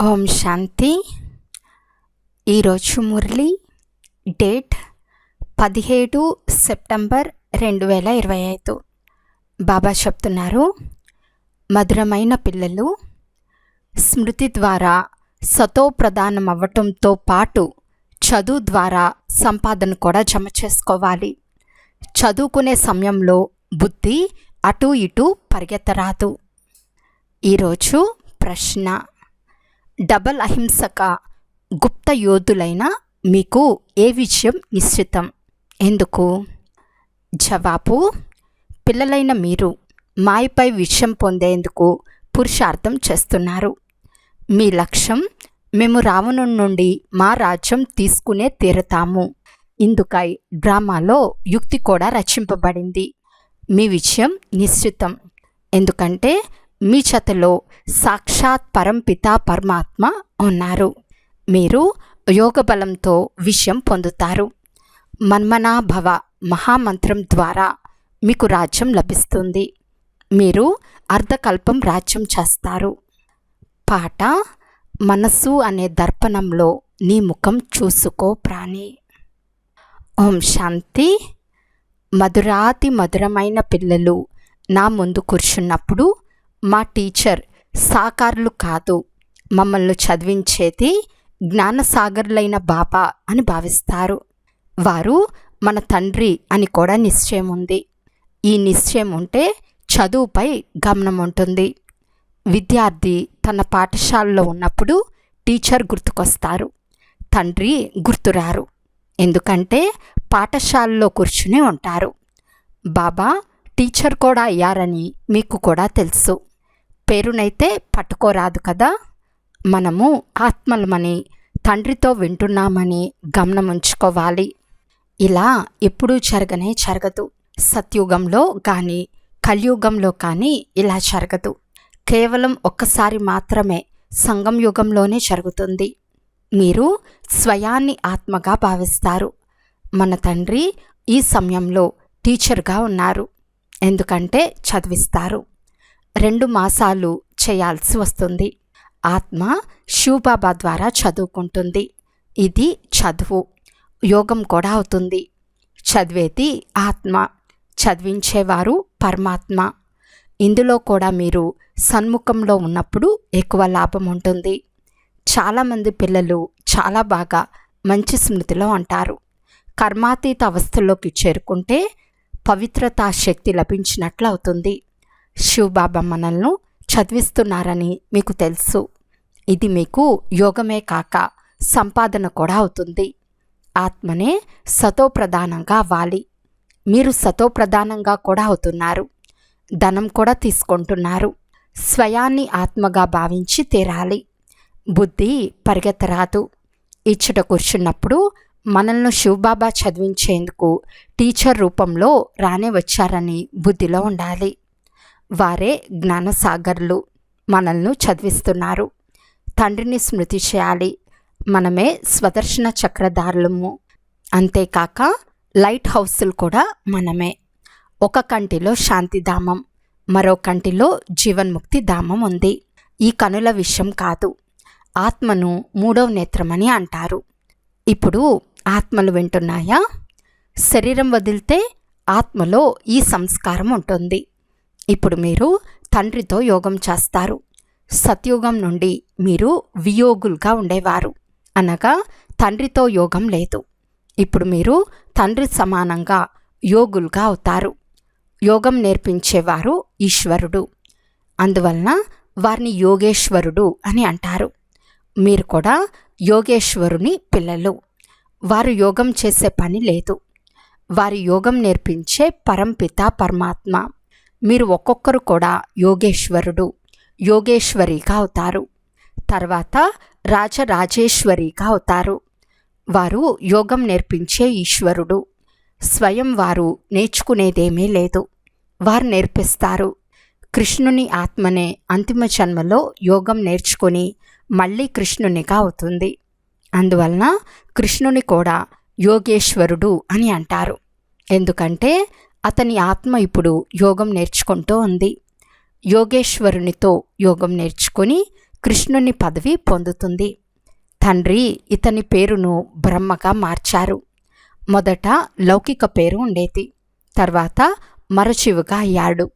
ఓం శాంతి. ఈరోజు మురళి డేట్ పదిహేడు సెప్టెంబర్ రెండు వేల ఇరవై ఐదు. బాబా చెప్తున్నారు మధురమైన పిల్లలు స్మృతి ద్వారా సతో ప్రధానం అవ్వటంతో పాటు చదువు ద్వారా సంపాదన కూడా జమ చేసుకోవాలి. చదువుకునే సమయంలో బుద్ధి అటు ఇటు పరిగెత్తరాదు. ఈరోజు ప్రశ్న. డబల్ అహింసక గుప్త యోధులైన మీకు ఏ విషయం నిశ్చితం? ఎందుకు? జవాబు పిల్లలైన మీరు మాయపై విషయం పొందేందుకు పురుషార్థం చేస్తున్నారు. మీ లక్ష్యం మేము రావణుడి నుండి మా రాజ్యం తీసుకునే తీరుతాము. ఇందుకై డ్రామాలో యుక్తి కూడా రచింపబడింది. మీ విషయం నిశ్చితం. ఎందుకంటే మీ చేతలో సాక్షాత్ పరంపిత పరమాత్మ ఉన్నారు. మీరు యోగ బలంతో విషయం పొందుతారు. మన్మనాభవ మహామంత్రం ద్వారా మీకు రాజ్యం లభిస్తుంది. మీరు అర్ధకల్పం రాజ్యం చేస్తారు. పాట మనస్సు అనే దర్పణంలో నీ ముఖం చూసుకో ప్రాణి. ఓం శాంతి. మధురాతి మధురమైన పిల్లలు నా ముందు కూర్చున్నప్పుడు మా టీచర్ సాకారులు కాదు మమ్మల్ని చదివించేది జ్ఞానసాగర్లైన బాబా అని భావిస్తారు. వారు మన తండ్రి అని కూడా నిశ్చయం ఉంది. ఈ నిశ్చయం ఉంటే చదువుపై గమనం ఉంటుంది. విద్యార్థి తన పాఠశాలలో ఉన్నప్పుడు టీచర్ గుర్తుకొస్తారు. తండ్రి గుర్తురారు. ఎందుకంటే పాఠశాలలో కూర్చుని ఉంటారు. బాబా టీచర్ కూడా అయ్యారని మీకు కూడా తెలుసు. పేరునైతే పట్టుకోరాదు కదా. మనము ఆత్మలమని తండ్రితో వింటున్నామని గమనం ఉంచుకోవాలి. ఇలా ఎప్పుడూ జరగనే జరగదు. సత్యుగంలో కానీ కలియుగంలో కానీ ఇలా జరగదు. కేవలం ఒక్కసారి మాత్రమే సంగం యుగంలోనే జరుగుతుంది. మీరు స్వయాన్ని ఆత్మగా భావిస్తారు. మన తండ్రి ఈ సమయంలో టీచర్గా ఉన్నారు. ఎందుకంటే చదివిస్తారు. రెండు మాసాలు చేయాల్సి వస్తుంది. ఆత్మ శివబాబా ద్వారా చదువుకుంటుంది. ఇది చదువు. యోగం కూడా అవుతుంది. చదివేది ఆత్మ. చదివించేవారు పరమాత్మ. ఇందులో కూడా మీరు సన్ముఖంలో ఉన్నప్పుడు ఎక్కువ లాభం ఉంటుంది. చాలామంది పిల్లలు చాలా బాగా మంచి స్మృతిలో అంటారు కర్మాతీత అవస్థలోకి చేరుకుంటే పవిత్రతా శక్తి లభించినట్లు అవుతుంది. శివబాబా మనల్ని చదివిస్తున్నారని మీకు తెలుసు. ఇది మీకు యోగమే కాక సంపాదన కూడా అవుతుంది. ఆత్మనే సతోప్రధానంగా అవ్వాలి మీరు సతోప్రధానంగా కూడా అవుతున్నారు. ధనం కూడా తీసుకుంటున్నారు. స్వయాన్ని ఆత్మగా భావించి తీరాలి. బుద్ధి పరిగెత్తరాదు. ఇచ్చట కూర్చున్నప్పుడు మనల్ని శివబాబా చదివించేందుకు టీచర్ రూపంలో రానే వచ్చారని బుద్ధిలో ఉండాలి. వారే జ్ఞానసాగర్లు. మనల్ని చదివిస్తున్నారు. తండ్రిని స్మృతి చేయాలి. మనమే స్వదర్శన చక్రధారులము. అంతేకాక లైట్ హౌస్లు కూడా మనమే. ఒక కంటిలో శాంతిధామం మరో కంటిలో జీవన్ముక్తి ధామం ఉంది. ఈ కనుల విషయం కాదు. ఆత్మను మూడవ నేత్రమని అంటారు. ఇప్పుడు ఆత్మలు వింటున్నాయా? శరీరం వదిలితే ఆత్మలో ఈ సంస్కారం ఉంటుంది. ఇప్పుడు మీరు తండ్రితో యోగం చేస్తారు. సత్యుగం నుండి మీరు వియోగులుగా ఉండేవారు. అనగా తండ్రితో యోగం లేదు. ఇప్పుడు మీరు తండ్రి సమానంగా యోగులుగా అవుతారు. యోగం నేర్పించేవారు ఈశ్వరుడు. అందువలన వారిని యోగేశ్వరుడు అని అంటారు. మీరు కూడా యోగేశ్వరుని పిల్లలు. వారు యోగం చేసే పని లేదు. వారి యోగం నేర్పించే పరంపిత పరమాత్మ. మీరు ఒక్కొక్కరు కూడా యోగేశ్వరుడు యోగేశ్వరిగా అవుతారు. తర్వాత రాజరాజేశ్వరిగా అవుతారు. వారు యోగం నేర్పించే ఈశ్వరుడు. స్వయం వారు నేర్చుకునేదేమీ లేదు. వారు నేర్పిస్తారు. కృష్ణుని ఆత్మనే అంతిమ జన్మలో యోగం నేర్చుకుని మళ్ళీ కృష్ణునిగా అవుతుంది. అందువలన కృష్ణుని కూడా యోగేశ్వరుడు అని అంటారు. ఎందుకంటే అతని ఆత్మ ఇప్పుడు యోగం నేర్చుకుంటూ ఉంది. యోగేశ్వరునితో యోగం నేర్చుకుని కృష్ణుని పదవి పొందుతుంది. తండ్రి ఇతని పేరును బ్రహ్మగా మార్చారు. మొదట లౌకిక పేరు ఉండేది. తర్వాత మరచివుగా అయ్యాడు.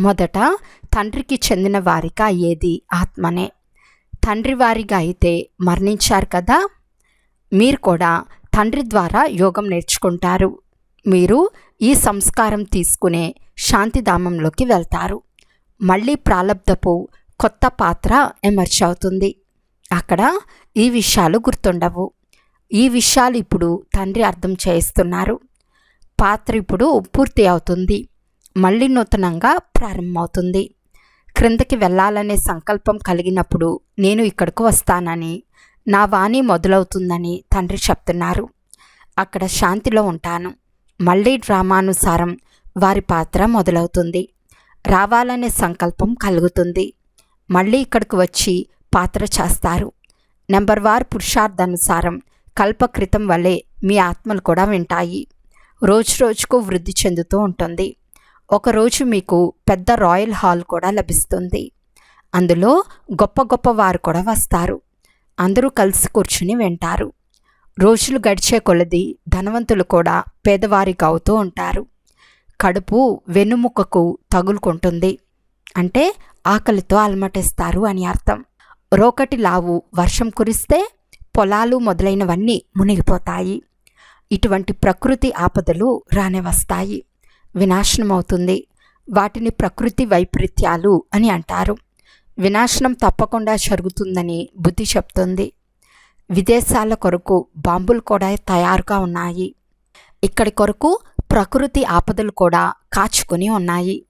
మొదట తండ్రికి చెందిన వారిగా అయ్యేది ఆత్మనే. తండ్రి వారిగా అయితే మరణించారు కదా మీరు కూడా తండ్రి ద్వారా యోగం నేర్చుకుంటారు. మీరు ఈ సంస్కారం తీసుకునే శాంతిధామంలోకి వెళ్తారు. మళ్ళీ ప్రాలబ్ధపు కొత్త పాత్ర ఎమర్జ్ అవుతుంది. అక్కడ ఈ విషయాలు గుర్తుండవు. ఈ విషయాలు ఇప్పుడు తండ్రి అర్థం చేయిస్తున్నారు. పాత్ర ఇప్పుడు పూర్తి అవుతుంది. మళ్ళీ నూతనంగా ప్రారంభమవుతుంది. క్రిందకి వెళ్ళాలనే సంకల్పం కలిగినప్పుడు నేను ఇక్కడకు వస్తానని నా వాణి మొదలవుతుందని తండ్రి చెప్తున్నారు. అక్కడ శాంతిలో ఉంటాను. మళ్ళీ డ్రామానుసారం వారి పాత్ర మొదలవుతుంది. రావాలనే సంకల్పం కలుగుతుంది. మళ్ళీ ఇక్కడికి వచ్చి పాత్ర చేస్తారు. నెంబర్ వార్ పురుషార్థానుసారం కల్పకృతం వలె మీ ఆత్మలు కూడా వింటాయి. రోజు రోజుకు వృద్ధి చెందుతూ ఉంటుంది. ఒకరోజు మీకు పెద్ద రాయల్ హాల్ కూడా లభిస్తుంది. అందులో గొప్ప గొప్ప వారు కూడా వస్తారు. అందరూ కలిసి కూర్చుని వింటారు. రోజులు గడిచే కొలది ధనవంతులు కూడా పేదవారికి అవుతూ ఉంటారు. కడుపు వెన్నుముక్కకు తగులుకుంటుంది. అంటే ఆకలితో అలమటిస్తారు అని అర్థం. రోకటి లావు వర్షం కురిస్తే పొలాలు మొదలైనవన్నీ మునిగిపోతాయి. ఇటువంటి ప్రకృతి ఆపదలు రానే వస్తాయి వినాశనం అవుతుంది వాటిని ప్రకృతి వైపరీత్యాలు అని అంటారు. వినాశనం తప్పకుండా జరుగుతుందని బుద్ధి చెప్తుంది. విదేశాల కొరకు బాంబులు కూడా తయారుగా ఉన్నాయి. ఇక్కడి కొరకు ప్రకృతి ఆపదలు కూడా కాచుకొని ఉన్నాయి.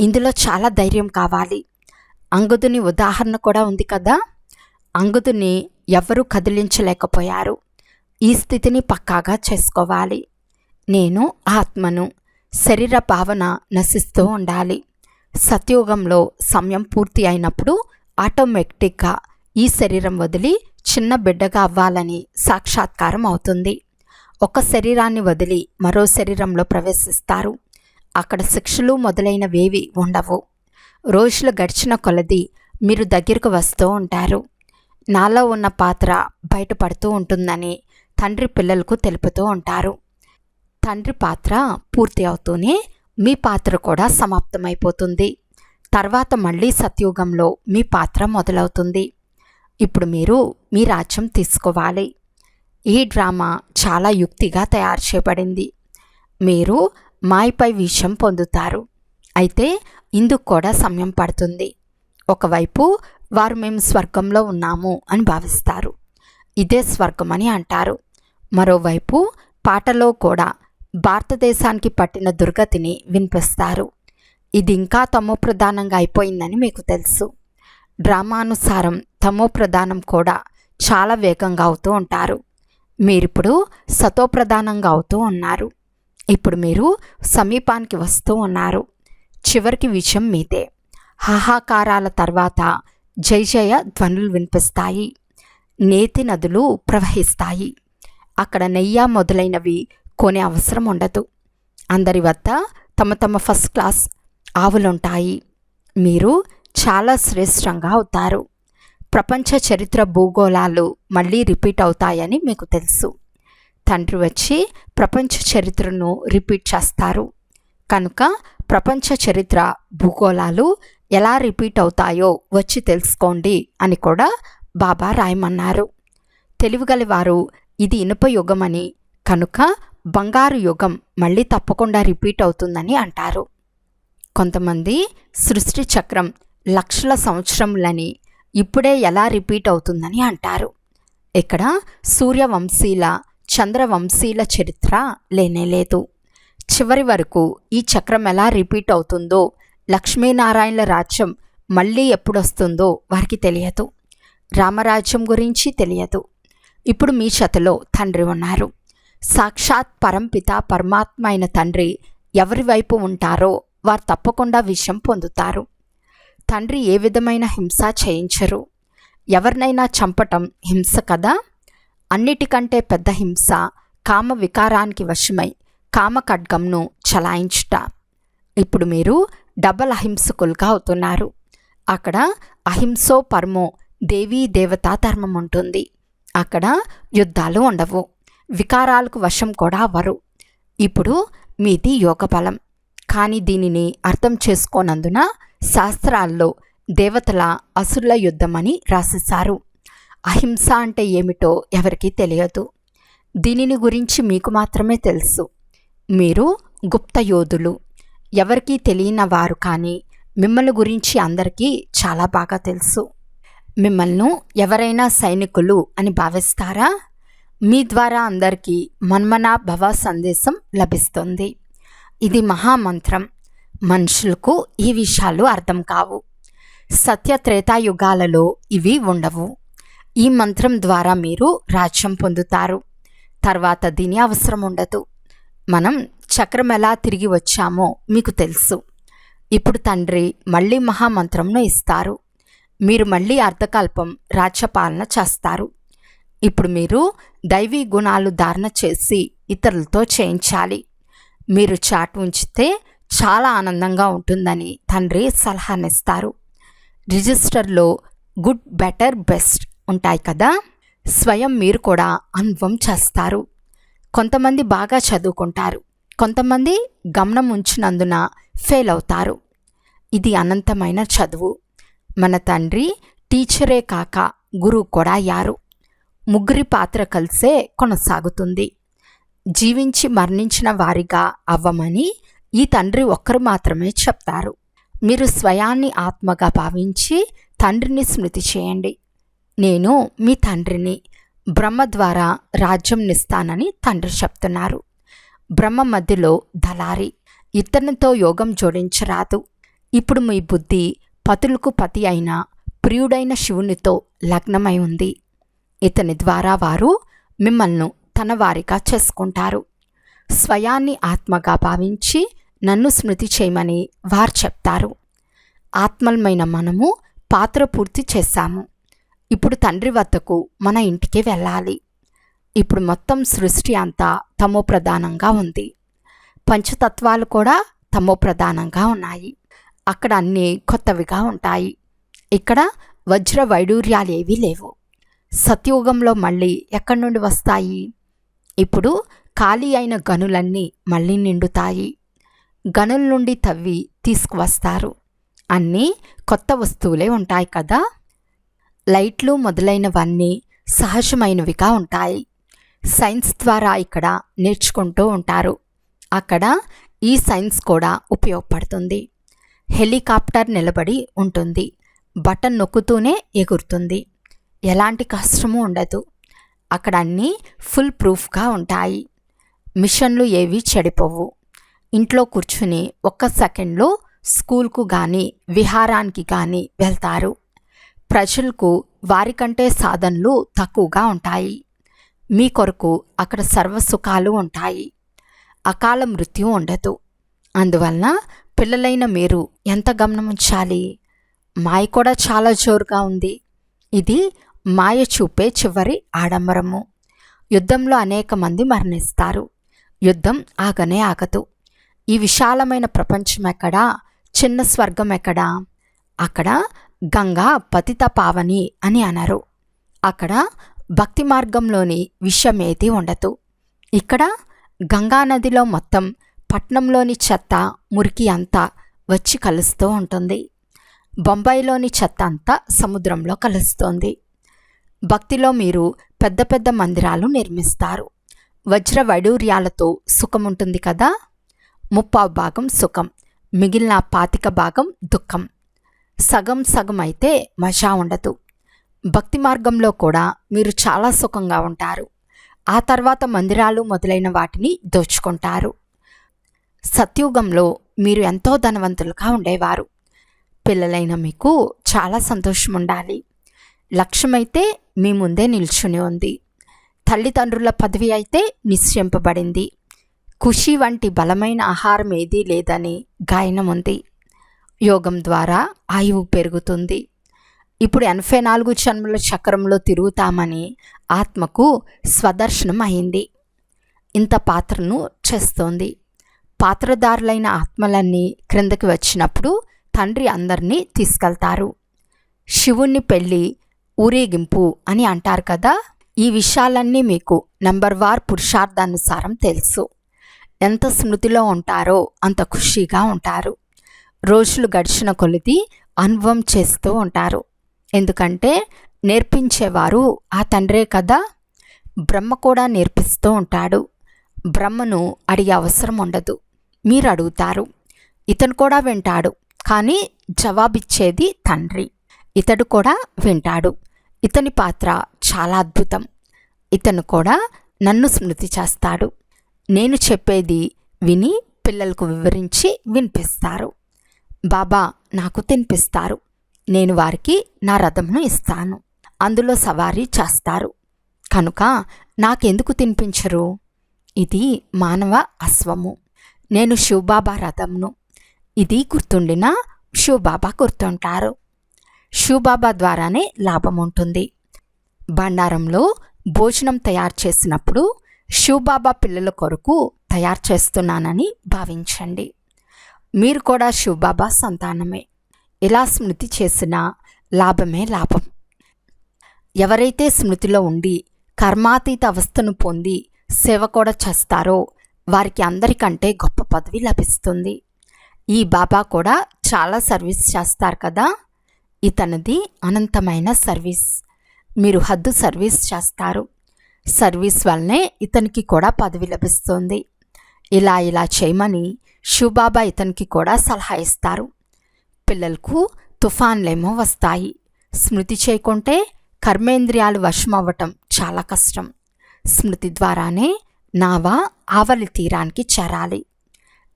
ఇందులో చాలా ధైర్యం కావాలి. అంగదుని ఉదాహరణ కూడా ఉంది కదా? అంగదుని ఎవరూ కదిలించలేకపోయారు. ఈ స్థితిని పక్కాగా చేసుకోవాలి. నేను ఆత్మను శరీర భావన నశిస్తూ ఉండాలి. సత్యోగంలో సమయం పూర్తి అయినప్పుడు ఆటోమేటిక్గా ఈ శరీరం వదిలి చిన్న బిడ్డగా అవ్వాలని సాక్షాత్కారం అవుతుంది. ఒక శరీరాన్ని వదిలి మరో శరీరంలో ప్రవేశిస్తారు. అక్కడ శిక్షలు మొదలైనవేవి ఉండవు. రోజులు గడిచిన కొలది మీరు దగ్గరకు వస్తూ ఉంటారు. నాలో ఉన్న పాత్ర బయటపడుతూ ఉంటుందని తండ్రి పిల్లలకు తెలుపుతూ ఉంటారు. తండ్రి పాత్ర పూర్తి అవుతూనే మీ పాత్ర కూడా సమాప్తమైపోతుంది. తర్వాత మళ్ళీ సత్యుగంలో మీ పాత్ర మొదలవుతుంది. ఇప్పుడు మీరు మీ రాజ్యం తీసుకోవాలి. ఈ డ్రామా చాలా యుక్తిగా తయారు చేయబడింది. మీరు మాయపై విషయం పొందుతారు. అయితే ఇందుకు కూడా సమయం పడుతుంది. ఒకవైపు వారు మేము స్వర్గంలో ఉన్నాము అని భావిస్తారు. ఇదే స్వర్గం అని అంటారు. మరోవైపు పాటలో కూడా భారతదేశానికి పట్టిన దుర్గతిని వినిపిస్తారు. ఇది ఇంకా తమో ప్రధానంగా అయిపోయిందని మీకు తెలుసు. డ్రామానుసారం తమో ప్రధానం కూడా చాలా వేగంగా అవుతూ ఉంటారు. మీరిప్పుడు సతో ప్రధానంగా అవుతూ ఉన్నారు. ఇప్పుడు మీరు సమీపానికి వస్తూ ఉన్నారు. చివరికి విషయం మీదే. హాహాకారాల తర్వాత జై జయ ధ్వనులు వినిపిస్తాయి. నేతి నదులు ప్రవహిస్తాయి. అక్కడ నెయ్య మొదలైనవి కొనే అవసరం ఉండదు. అందరి వద్ద తమ తమ ఫస్ట్ క్లాస్ ఆవులుంటాయి. మీరు చాలా శ్రేష్టంగా అవుతారు. ప్రపంచ చరిత్ర భూగోళాలు మళ్ళీ రిపీట్ అవుతాయని మీకు తెలుసు. తండ్రి వచ్చి ప్రపంచ చరిత్రను రిపీట్ చేస్తారు. కనుక ప్రపంచ చరిత్ర భూగోళాలు ఎలా రిపీట్ అవుతాయో వచ్చి తెలుసుకోండి అని కూడా బాబా రాయమన్నారు. తెలివిగలవారు ఇది ఇనుప యుగమని కనుక బంగారు యుగం మళ్ళీ తప్పకుండా రిపీట్ అవుతుందని అంటారు. కొంతమంది సృష్టి చక్రం లక్షల సంవత్సరములని ఇప్పుడే ఎలా రిపీట్ అవుతుందని అంటారు. ఇక్కడ సూర్యవంశీల చంద్రవంశీల చరిత్ర లేనేలేదు చివరి వరకు ఈ చక్రం ఎలా రిపీట్ అవుతుందో లక్ష్మీనారాయణల రాజ్యం మళ్ళీ ఎప్పుడొస్తుందో వారికి తెలియదు. రామరాజ్యం గురించి తెలియదు. ఇప్పుడు మీ చేతిలో తండ్రి ఉన్నారు. సాక్షాత్ పరంపిత పరమాత్మ అయిన తండ్రి ఎవరి వైపు ఉంటారో వారు తప్పకుండా విషయం పొందుతారు. తండ్రి ఏ విధమైన హింస చేయించరు. ఎవరినైనా చంపటం హింస కదా? అన్నిటికంటే పెద్ద హింస కామ వికారానికి వశమై కామ ఖడ్గంను చలాయించుట. ఇప్పుడు మీరు డబల్ అహింసకులుగా అవుతున్నారు. అక్కడ అహింసో పరమో దేవీ దేవతా ధర్మం ఉంటుంది. అక్కడ యుద్ధాలు ఉండవు. వికారాలకు వశం కూడా వరు. ఇప్పుడు మీది యోగ బలం కానీ దీనిని అర్థం చేసుకోనందున శాస్త్రాల్లో దేవతల అసురుల యుద్ధమని రాసేశారు అహింస అంటే ఏమిటో ఎవరికీ తెలియదు. దీనిని గురించి మీకు మాత్రమే తెలుసు. మీరు గుప్త యోధులు. ఎవరికీ తెలియని వారు కానీ మిమ్మల్ని గురించి అందరికీ చాలా బాగా తెలుసు. మిమ్మల్ని ఎవరైనా సైనికులు అని భావిస్తారా? మీ ద్వారా అందరికీ మన్మనాభవ సందేశం లభిస్తుంది. ఇది మహామంత్రం. మనుషులకు ఈ విషయాలు అర్థం కావు. సత్య త్రేతాయుగాలలో ఇవి ఉండవు. ఈ మంత్రం ద్వారా మీరు రాజ్యం పొందుతారు. తర్వాత దీని అవసరం ఉండదు. మనం చక్రం ఎలా తిరిగి వచ్చామో మీకు తెలుసు. ఇప్పుడు తండ్రి మళ్ళీ మహామంత్రంను ఇస్తారు. మీరు మళ్ళీ అర్ధకల్పం రాజ్యపాలన చేస్తారు. ఇప్పుడు మీరు దైవీ గుణాలు ధారణ చేసి ఇతరులతో చేయించాలి. మీరు చాటు ఉంచితే చాలా ఆనందంగా ఉంటుందని తండ్రి సలహానిస్తారు రిజిస్టర్లో గుడ్ బెటర్ బెస్ట్ ఉంటాయి కదా? స్వయం మీరు కూడా అనుభవం చేస్తారు. కొంతమంది బాగా చదువుకుంటారు. కొంతమంది గమనం ఉంచినందున ఫెయిల్ అవుతారు. ఇది అనంతమైన చదువు. మన తండ్రి టీచరే కాక గురువు కూడా అయ్యారు ముగ్గురి పాత్ర కలిసే కొనసాగుతుంది. జీవించి మరణించిన వారిగా అవ్వమని ఈ తండ్రి ఒక్కరు మాత్రమే చెప్తారు. మీరు స్వయాన్ని ఆత్మగా భావించి తండ్రిని స్మృతి చేయండి. నేను మీ తండ్రిని బ్రహ్మ ద్వారా రాజ్యం నిస్తానని తండ్రి చెప్తున్నారు. బ్రహ్మ మధ్యలో దళారి ఇతనితో యోగం జోడించరాదు. ఇప్పుడు మీ బుద్ధి పతులకు పతి అయిన ప్రియుడైన శివునితో లగ్నమై ఉంది. ఇతని ద్వారా వారు మిమ్మల్ని తన వారిగా చేసుకుంటారు. స్వయాన్ని ఆత్మగా భావించి నన్ను స్మృతి చేయమని వారు చెప్తారు. ఆత్మలమైన మనము పాత్ర పూర్తి చేశాము. ఇప్పుడు తండ్రి వద్దకు మన ఇంటికి వెళ్ళాలి. ఇప్పుడు మొత్తం సృష్టి అంతా తమో ప్రధానంగా ఉంది. పంచతత్వాలు కూడా తమో ప్రధానంగా ఉన్నాయి. అక్కడ అన్నీ కొత్తవిగా ఉంటాయి. ఇక్కడ వజ్ర వైడూర్యాలేవీ లేవు. సత్యుగంలో మళ్ళీ ఎక్కడి నుండి వస్తాయి? ఇప్పుడు ఖాళీ అయిన గనులన్నీ మళ్ళీ నిండుతాయి. గనుల నుండి తవ్వి తీసుకువస్తారు. అన్నీ కొత్త వస్తువులే ఉంటాయి కదా? లైట్లు మొదలైనవన్నీ సహజమైనవిగా ఉంటాయి. సైన్స్ ద్వారా ఇక్కడ నేర్చుకుంటూ ఉంటారు. అక్కడ ఈ సైన్స్ కూడా ఉపయోగపడుతుంది. హెలికాప్టర్ నిలబడి ఉంటుంది. బటన్ నొక్కుతూనే ఎగురుతుంది. ఎలాంటి కష్టము ఉండదు. అక్కడ అన్నీ ఫుల్ ప్రూఫ్గా ఉంటాయి. మిషన్లు ఏవి చెడిపోవు. ఇంట్లో కూర్చుని ఒక్క సెకండ్లో స్కూల్కు కానీ విహారానికి కానీ వెళ్తారు. ప్రజలకు వారికంటే సాధనలు తక్కువగా ఉంటాయి. మీ కొరకు అక్కడ సర్వసుఖాలు ఉంటాయి. అకాల మృత్యు ఉండదు. అందువలన పిల్లలైన మీరు ఎంత గమనం ఉంచాలి మాయ కూడా చాలా జోరుగా ఉంది. ఇది మాయ చూపే చివరి ఆడంబరము. యుద్ధంలో అనేక మంది మరణిస్తారు. యుద్ధం ఆగనే ఆగదు. ఈ విశాలమైన ప్రపంచం ఎక్కడా? చిన్న స్వర్గం ఎక్కడా? అక్కడ గంగా పతిత పావని అని అనరు. అక్కడ భక్తి మార్గంలోని విషయమేది ఉండదు. ఇక్కడ గంగా నదిలో మొత్తం పట్నంలోని చెత్త మురికి అంతా వచ్చి కలుస్తూ ఉంటుంది. బొంబాయిలోని చెత్త అంతా సముద్రంలో కలుస్తోంది. భక్తిలో మీరు పెద్ద పెద్ద మందిరాలు నిర్మిస్తారు. వజ్ర వైడూర్యాలతో సుఖం ఉంటుంది కదా? ముప్పావు భాగం సుఖం మిగిలిన పాతిక భాగం దుఃఖం. సగం సగం అయితే మజా ఉండదు. భక్తి మార్గంలో కూడా మీరు చాలా సుఖంగా ఉంటారు. ఆ తర్వాత మందిరాలు మొదలైన వాటిని దోచుకుంటారు. సత్యుగంలో మీరు ఎంతో ధనవంతులుగా ఉండేవారు. పిల్లలైన మీకు చాలా సంతోషం ఉండాలి లక్ష్యమైతే మీ ముందే నిల్చుని ఉంది. తల్లిదండ్రుల పదవి అయితే నిశ్చయింపబడింది. ఖుషి వంటి బలమైన ఆహారం ఏదీ లేదని గాయనం ఉంది. యోగం ద్వారా ఆయువు పెరుగుతుంది. ఇప్పుడు ఎనభై నాలుగు జన్మల చక్రంలో తిరుగుతామని ఆత్మకు స్వదర్శనం అయింది. ఇంత పాత్రను చేస్తోంది. పాత్రదారులైన ఆత్మలన్నీ క్రిందకి వచ్చినప్పుడు తండ్రి అందరినీ తీసుకెళ్తారు. శివుణ్ణి పెళ్ళి ఊరేగింపు అని అంటారు కదా? ఈ విషయాలన్నీ మీకు నంబర్ వార్ పురుషార్థానుసారం తెలుసు. ఎంత స్మృతిలో ఉంటారో అంత ఖుషీగా ఉంటారు. రోజులు గడిచిన కొలిది అనుభవం చేస్తూ ఉంటారు. ఎందుకంటే నేర్పించేవారు ఆ తండ్రే కదా? బ్రహ్మ కూడా నేర్పిస్తూ ఉంటాడు. బ్రహ్మను అడిగే అవసరం ఉండదు. మీరు అడుగుతారు. ఇతను కూడా వింటాడు. కానీ జవాబిచ్చేది తండ్రి. ఇతడు కూడా వింటాడు. ఇతని పాత్ర చాలా అద్భుతం. ఇతను కూడా నన్ను స్మృతి చేస్తాడు. నేను చెప్పేది విని పిల్లలకు వివరించి వినిపిస్తారు. బాబా నాకు తినిపిస్తారు. నేను వారికి నా రథంను ఇస్తాను. అందులో సవారీ చేస్తారు. కనుక నాకెందుకు తినిపించరు? ఇది మానవ అశ్వము. నేను శివబాబా రథంను ఇది గుర్తుండినా శివబాబా గుర్తుంటారు. షూబాబా ద్వారానే లాభం ఉంటుంది బండారంలో భోజనం తయారు చేసినప్పుడు శివబాబా పిల్లల కొరకు తయారు చేస్తున్నానని భావించండి. మీరు కూడా శివబాబా సంతానమే. ఎలా స్మృతి చేసిన లాభమే లాభం. ఎవరైతే స్మృతిలో ఉండి కర్మాతీత అవస్థను పొంది సేవ కూడా చేస్తారో వారికి అందరికంటే గొప్ప పదవి లభిస్తుంది. ఈ బాబా కూడా చాలా సర్వీస్ చేస్తారు కదా? ఇతనిది అనంతమైన సర్వీస్. మీరు హద్దు సర్వీస్ చేస్తారు. సర్వీస్ వల్లనే ఇతనికి కూడా పదవి లభిస్తుంది. ఇలా ఇలా చేయమని శివబాబా ఇతనికి కూడా సలహా ఇస్తారు. పిల్లలకు తుఫాన్లేమో వస్తాయి. స్మృతి చేయకుంటే కర్మేంద్రియాలు వశమవ్వటం చాలా కష్టం. స్మృతి ద్వారానే నావా ఆవలి తీరానికి చేరాలి.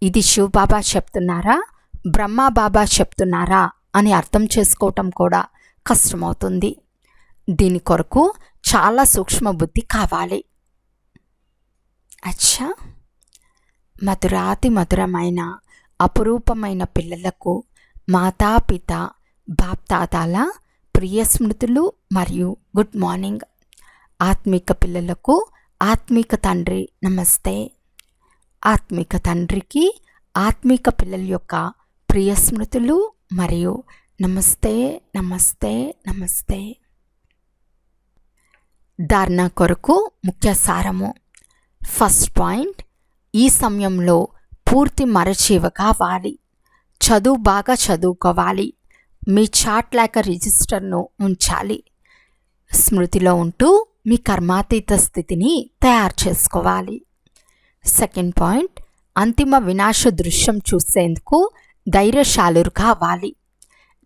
ఇది శివబాబా చెప్తున్నారా? బ్రహ్మాబాబా చెప్తున్నారా? అని అర్థం చేసుకోవటం కూడా కష్టమవుతుంది. దీని కొరకు చాలా సూక్ష్మ బుద్ధి కావాలి. అచ్చా! మధురాతి మధురమైన అపురూపమైన పిల్లలకు మాతాపిత బాప్తాతాల ప్రియ స్మృతులు మరియు గుడ్ మార్నింగ్. ఆత్మిక పిల్లలకు ఆత్మిక తండ్రి నమస్తే. ఆత్మిక తండ్రికి ఆత్మిక పిల్లల యొక్క ప్రియ స్మృతులు మరియు నమస్తే నమస్తే నమస్తే. ధారణ కొరకు ముఖ్య సారము. ఫస్ట్ పాయింట్ ఈ సమయంలో పూర్తి మరచీవగా కావాలి చదువు బాగా చదువుకోవాలి. మీ చాట్ లేక రిజిస్టర్ను ఉంచాలి. స్మృతిలో ఉంటూ మీ కర్మాతీత స్థితిని తయారు చేసుకోవాలి. సెకండ్ పాయింట్ అంతిమ వినాశ దృశ్యం చూసేందుకు ధైర్యశాలురు కావాలి.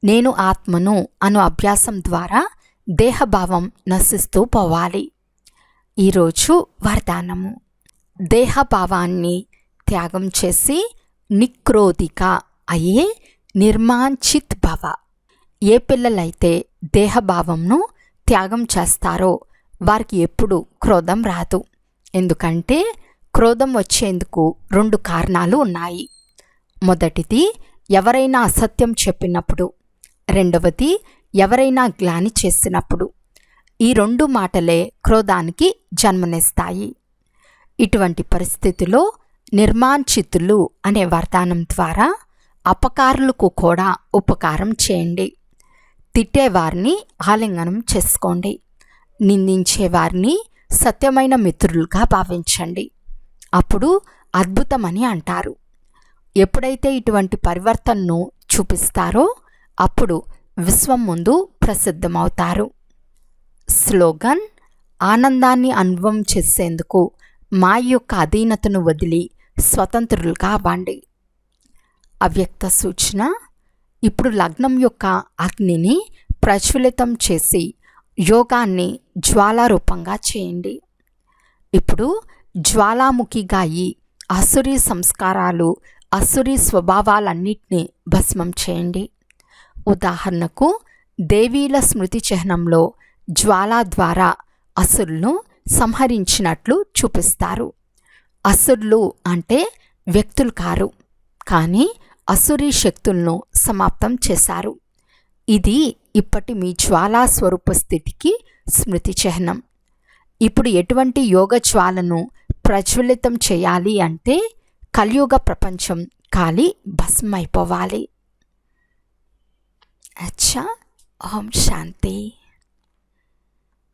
నేను ఆత్మను అను అభ్యాసం ద్వారా దేహభావం నశిస్తూ పోవాలి. ఈరోజు వరదానము. దేహభావాన్ని త్యాగం చేసి నిక్రోధిక అయ్యే నిర్మాంచిత్ భవ. ఏ పిల్లలైతే దేహభావంను త్యాగం చేస్తారో వారికి ఎప్పుడు క్రోధం రాదు. ఎందుకంటే క్రోధం వచ్చేందుకు రెండు కారణాలు ఉన్నాయి. మొదటిది ఎవరైనా అసత్యం చెప్పినప్పుడు. రెండవది ఎవరైనా గ్లాని చేసినప్పుడు. ఈ రెండు మాటలే క్రోధానికి జన్మనిస్తాయి. ఇటువంటి పరిస్థితిలో నిర్మాంచితులు అనే వరదానం ద్వారా అపకారులకు కూడా ఉపకారం చేయండి. తిట్టేవారిని ఆలింగనం చేసుకోండి. నిందించేవారిని సత్యమైన మిత్రులుగా భావించండి. అప్పుడు అద్భుతమని అంటారు. ఎప్పుడైతే ఇటువంటి పరివర్తనను చూపిస్తారో అప్పుడు విశ్వం ముందు ప్రసిద్ధమవుతారు. స్లోగన్ ఆనందాన్ని అనుభవం చేసేందుకు మా యొక్క అధీనతను వదిలి స్వతంత్రులుగా అవ్వండి. అవ్యక్త సూచన ఇప్పుడు లగ్నం యొక్క అగ్నిని ప్రజ్వలితం చేసి యోగాన్ని జ్వాలారూపంగా చేయండి. ఇప్పుడు జ్వాలాముఖిగా అయి అసురీ సంస్కారాలు అసురీ స్వభావాలన్నింటినీ భస్మం చేయండి. ఉదాహరణకు దేవీల స్మృతి చిహ్నంలో జ్వాల ద్వారా అసురులను సంహరించినట్లు చూపిస్తారు. అసురులు అంటే వ్యక్తులు కారు కానీ అసురీ శక్తులను సమాప్తం చేశారు. ఇది ఇప్పటి మీ జ్వాలా స్వరూప స్థితికి స్మృతి చిహ్నం. ఇప్పుడు ఎటువంటి యోగ జ్వాలను ప్రజ్వలితం చేయాలి అంటే కలియుగ ప్రపంచం ఖాళీ భస్మైపోవాలి. అచ్చా ఓం శాంతి.